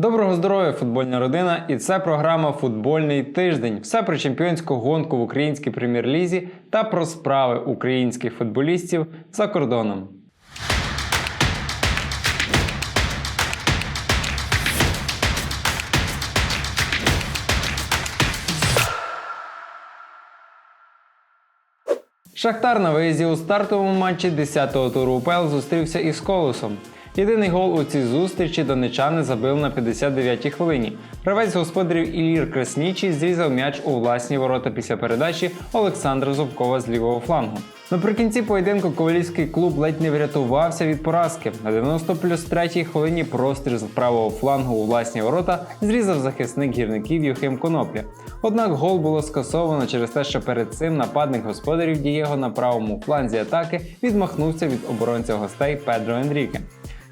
Доброго здоров'я, футбольна родина! І це програма Футбольний тиждень. Все про чемпіонську гонку в українській прем'єр-лізі та про справи українських футболістів за кордоном. Шахтар на виїзді у стартовому матчі 10-го туру УПЛ зустрівся із Колосом. Єдиний гол у цій зустрічі донечани забив на 59-й хвилині. Гравець господарів Ілір Краснічий зрізав м'яч у власні ворота після передачі Олександра Зубкова з лівого флангу. Наприкінці поєдинку ковалівський клуб ледь не врятувався від поразки. На 90 плюс 3 хвилині простріл з правого флангу у власні ворота зрізав захисник гірників Юхим Конопля. Однак гол було скасовано через те, що перед цим нападник господарів Дієго на правому фланзі атаки відмахнувся від оборонця гостей Педро Енріке.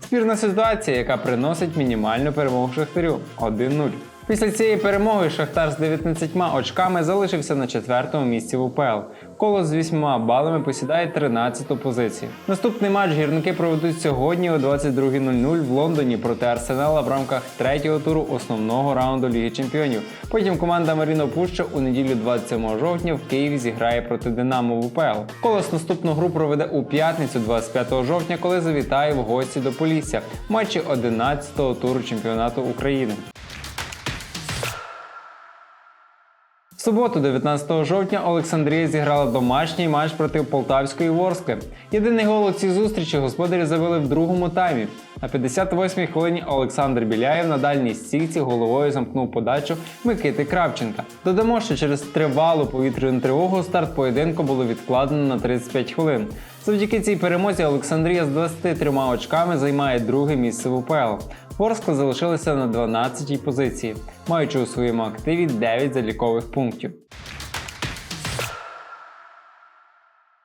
Спірна ситуація, яка приносить мінімальну перемогу Шахтарю 1-0. Після цієї перемоги Шахтар з 19 очками залишився на четвертому місці в УПЛ. Колос з 8 балами посідає 13-ту позицію. Наступний матч гірники проведуть сьогодні о 22.00 в Лондоні проти Арсенала в рамках третього туру основного раунду Ліги Чемпіонів. Потім команда Маріно Пуща у неділю 27 жовтня в Києві зіграє проти Динамо в УПЛ. Колос наступну гру проведе у п'ятницю 25 жовтня, коли завітає в гості до Полісся матчі 11-го туру чемпіонату України. В суботу, 19 жовтня, Олександрія зіграла домашній матч проти Полтавської Ворскли. Єдиний гол у цій зустрічі господарі забили в другому таймі. На 58-й хвилині Олександр Біляєв на дальній стійці головою замкнув подачу Микити Кравченка. Додамо, що через тривалу повітряну тривогу старт поєдинку було відкладено на 35 хвилин. Завдяки цій перемозі Олександрія з 23 очками займає друге місце в УПЛ. Ворскла залишилася на 12-й позиції, маючи у своєму активі 9 залікових пунктів.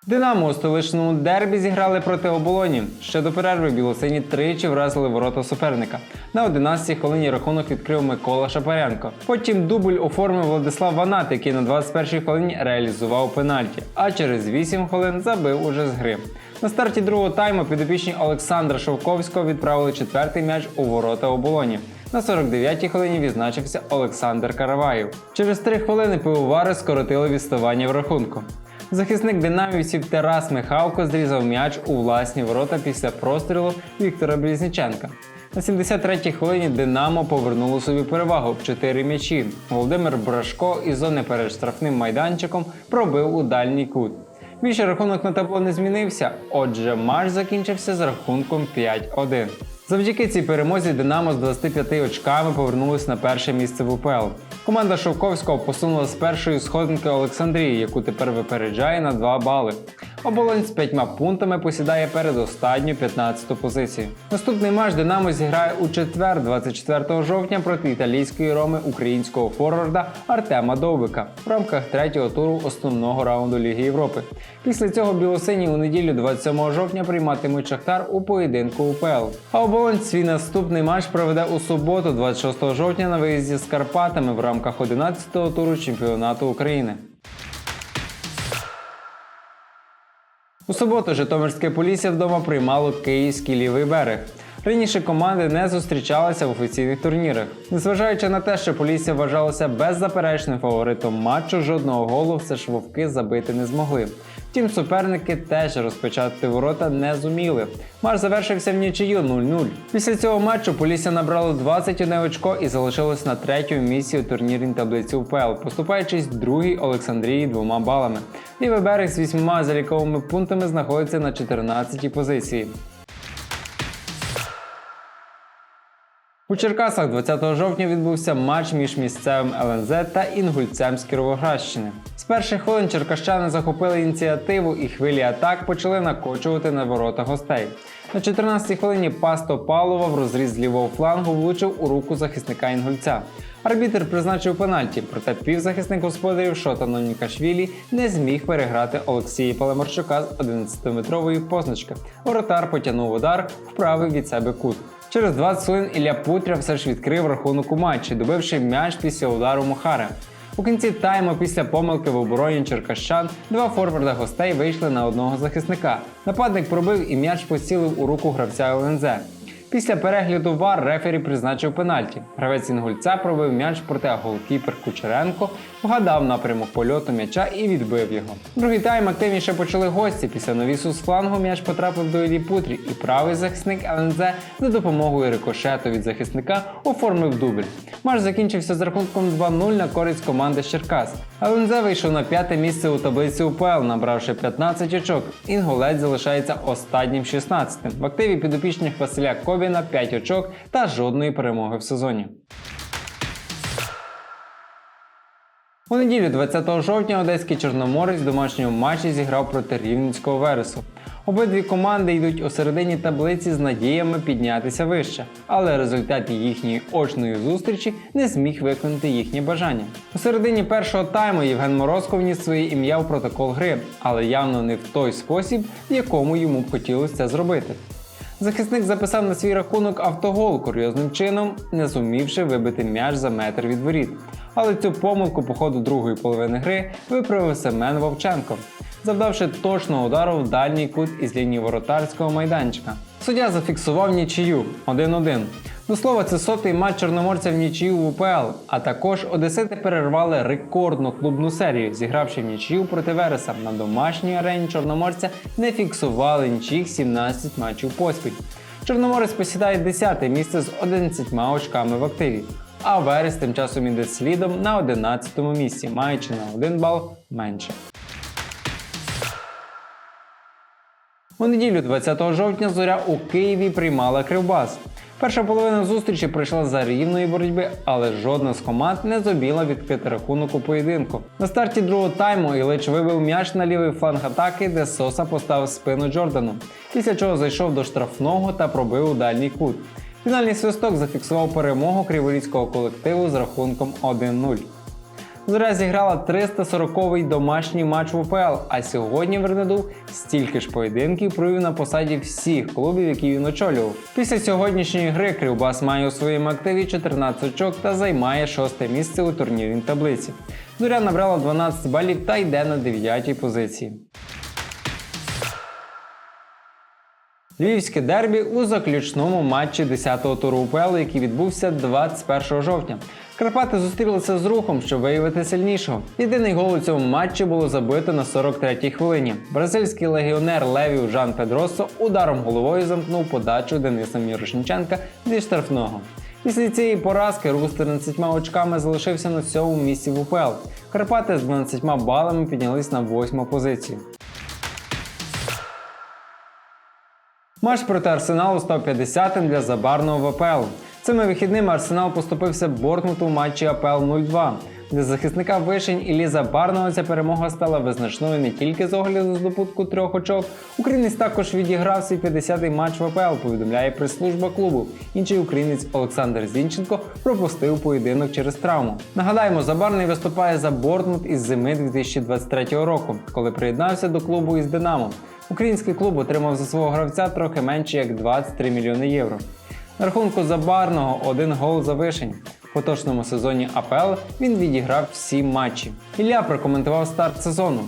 Динамо у столичному дербі зіграли проти оболоні. Ще до перерви білосині тричі вразили ворота суперника. На 11-й хвилині рахунок відкрив Микола Шапаренко. Потім дубль оформив Владислав Ванат, який на 21-й хвилині реалізував пенальті, а через 8 хвилин забив уже з гри. На старті другого тайму підопічні Олександра Шовковського відправили четвертий м'яч у ворота оболоні. На 49-й хвилині відзначився Олександр Караваєв. Через 3 хвилини пивовари скоротили відставання в рахунку. Захисник динамівців Тарас Михалко зрізав м'яч у власні ворота після прострілу Віктора Близніченка. На 73-й хвилині Динамо повернуло собі перевагу в 4 м'ячі. Володимир Брашко із зони перед штрафним майданчиком пробив у дальній кут. Більше рахунок на табло не змінився, отже, матч закінчився з рахунком 5-1. Завдяки цій перемозі Динамо з 25 очками повернулось на перше місце в УПЛ. Команда Шовковського посунула з першої сходинки Олександрії, яку тепер випереджає на 2 бали. Оболонь з 5 пунктами посідає передостанню 15-ту позицію. Наступний матч Динамо зіграє у четвер, 24 жовтня, проти італійської роми українського форварда Артема Довбика в рамках третього туру основного раунду Ліги Європи. Після цього білосині у неділю 27 жовтня прийматимуть Шахтар у поєдинку УПЛ. А оболонь свій наступний матч проведе у суботу, 26 жовтня, на виїзді з Карпатами в рамках 11-го туру чемпіонату України. У суботу Житомирське Полісся вдома приймало київський лівий берег. Раніше команди не зустрічалися в офіційних турнірах. Незважаючи на те, що Полісся вважалося беззаперечним фаворитом матчу, жодного голу все ж вовки забити не змогли. Втім, суперники теж розпочати ворота не зуміли. Матч завершився в нічию 0-0. Після цього матчу Полісся набрало 21 очко і залишилось на третьому місці у турнірній таблиці УПЛ, поступаючись другій Олександрії двома балами. Лівий берег з вісьмома заліковими пунктами знаходиться на 14-й позиції. У Черкасах 20 жовтня відбувся матч між місцевим ЛНЗ та інгульцем з Кіровоградщини. З перших хвилин черкащани захопили ініціативу і хвилі атак почали накочувати на ворота гостей. На 14-й хвилині пас Топалова в розріз лівого флангу влучив у руку захисника інгульця. Арбітер призначив пенальті, проте півзахисник господарів Шотано Нікашвілі не зміг переграти Олексія Палемарчука з 11-метрової позначки. Воротар потягнув удар, вправив від себе кут. Через 20 хвилин Ілля Путря все ж відкрив рахунок у матчі, добивши м'яч після удару Мохара. У кінці тайму після помилки в обороні черкащан два форварда гостей вийшли на одного захисника. Нападник пробив і м'яч поцілив у руку гравця ЛНЗ. Після перегляду ВАР рефері призначив пенальті. Гравець інгульця пробив м'яч, проте голкіпер Кучеренко вгадав напрямок польоту м'яча і відбив його. Другий тайм активніше почали гості. Після навісу з флангу м'яч потрапив до Іллі Путрі, і правий захисник ЛНЗ за допомогою рикошету від захисника оформив дубль. Матч закінчився з рахунком 2-0 на користь команди з Черкас. ЛНЗ вийшов на п'яте місце у таблиці УПЛ, набравши 15 очок. Інгулець залишається останнім 16-тим. В активі підопічних Василя Кобіна 5 очок та жодної перемоги в сезоні. У неділю 20 жовтня одеський чорноморець в домашньому матчі зіграв проти рівненського вересу. Обидві команди йдуть у середині таблиці з надіями піднятися вище, але результат їхньої очної зустрічі не зміг виконати їхнє бажання. У середині першого тайму Євген Морозко вніс своє ім'я в протокол гри, але явно не в той спосіб, в якому йому б хотілося це зробити. Захисник записав на свій рахунок автогол курйозним чином, не зумівши вибити м'яч за метр від воріт. Але цю помилку по ходу другої половини гри виправив Семен Вовченко, завдавши точного удару в дальній кут із лінії воротарського майданчика. Суддя зафіксував нічию 1-1. До слова, це сотий матч чорноморця в нічию в УПЛ, а також Одесити перервали рекордну клубну серію, зігравши в нічию проти Вереса. На домашній арені чорноморця не фіксували нічих 17 матчів поспіль. Чорноморець посідає 10 місце з 11 очками в активі. А Верес тим часом іде слідом на 11 місці, маючи на 1 бал менше. У неділю 20 жовтня зоря у Києві приймала Кривбас. Перша половина зустрічі пройшла за рівної боротьби, але жодна з команд не зуміла відкрити рахунок у поєдинку. На старті другого тайму Ілич вибив м'яч на лівий фланг атаки, де Соса поставив спину Джордану, після чого зайшов до штрафного та пробив у дальній кут. Фінальний свисток зафіксував перемогу криворізького колективу з рахунком 1-0. Зоря зіграла 340-й домашній матч в УПЛ, а сьогодні Вернедуб стільки ж поєдинків провів на посаді всіх клубів, які він очолював. Після сьогоднішньої гри Кривбас має у своєму активі 14 очок та займає шосте місце у турнірній таблиці. Зоря набрала 12 балів та йде на 9-й позиції. Львівське дербі у заключному матчі 10-го туру УПЛ, який відбувся 21 жовтня. Карпати зустрілися з рухом, щоб виявити сильнішого. Єдиний гол у цьому матчі було забито на 43-й хвилині. Бразильський легіонер Левів Жан Педросо ударом головою замкнув подачу Дениса Мірошниченка зі штрафного. Після цієї поразки рух з 13 очками залишився на сьомому місці в УПЛ. Карпати з 12 балами піднялись на восьму позицію. Матч проти Арсеналу став 50-м для Забарного в АПЛ. Цими вихідними Арсенал поступився Бортмуту в матчі АПЛ 0-2. Для захисника Вишень Іллі Забарного ця перемога стала визначною не тільки з огляду здобутку трьох очок. Українець також відіграв свій 50-й матч в АПЛ, повідомляє прес-служба клубу. Інший українець Олександр Зінченко пропустив поєдинок через травму. Нагадаємо, Забарний виступає за Бортмут із зими 2023 року, коли приєднався до клубу із Динамо. Український клуб отримав за свого гравця трохи менше як 23 мільйони євро. На рахунку Забарного один гол за вишень. В поточному сезоні АПЛ він відіграв всі матчі. Ілля прокоментував старт сезону.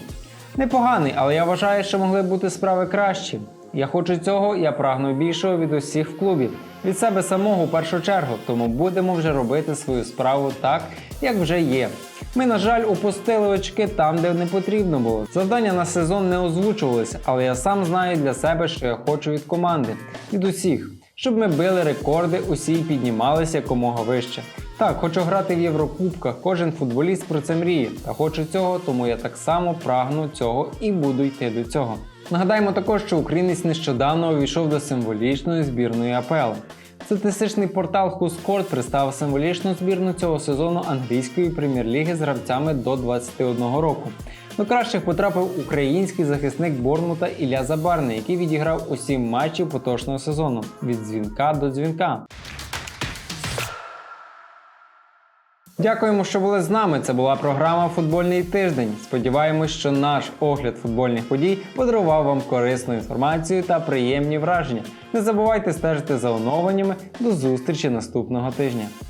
Непоганий, але я вважаю, що могли бути справи кращі. Я хочу цього, я прагну більшого від усіх в клубі. Від себе самого в першу чергу, тому будемо вже робити свою справу так, як вже є. Ми, на жаль, упустили очки там, де не потрібно було. Завдання на сезон не озвучувалися, але я сам знаю для себе, що я хочу від команди, від усіх, щоб ми били рекорди, усі й піднімалися якомога вище. Так, хочу грати в Єврокубках, кожен футболіст про це мріє. Та хочу цього, тому я так само прагну цього і буду йти до цього. Нагадаємо також, що українець нещодавно увійшов до символічної збірної АПЛ. Статистичний портал WhoScored представив символічну збірну цього сезону англійської прем'єр-ліги з гравцями до 21 року. До кращих потрапив український захисник Борнмута Ілля Забарний, який відіграв усі матчі поточного сезону від дзвінка до дзвінка. Дякуємо, що були з нами. Це була програма Футбольний тиждень. Сподіваємось, що наш огляд футбольних подій подарував вам корисну інформацію та приємні враження. Не забувайте стежити за оновленнями. До зустрічі наступного тижня.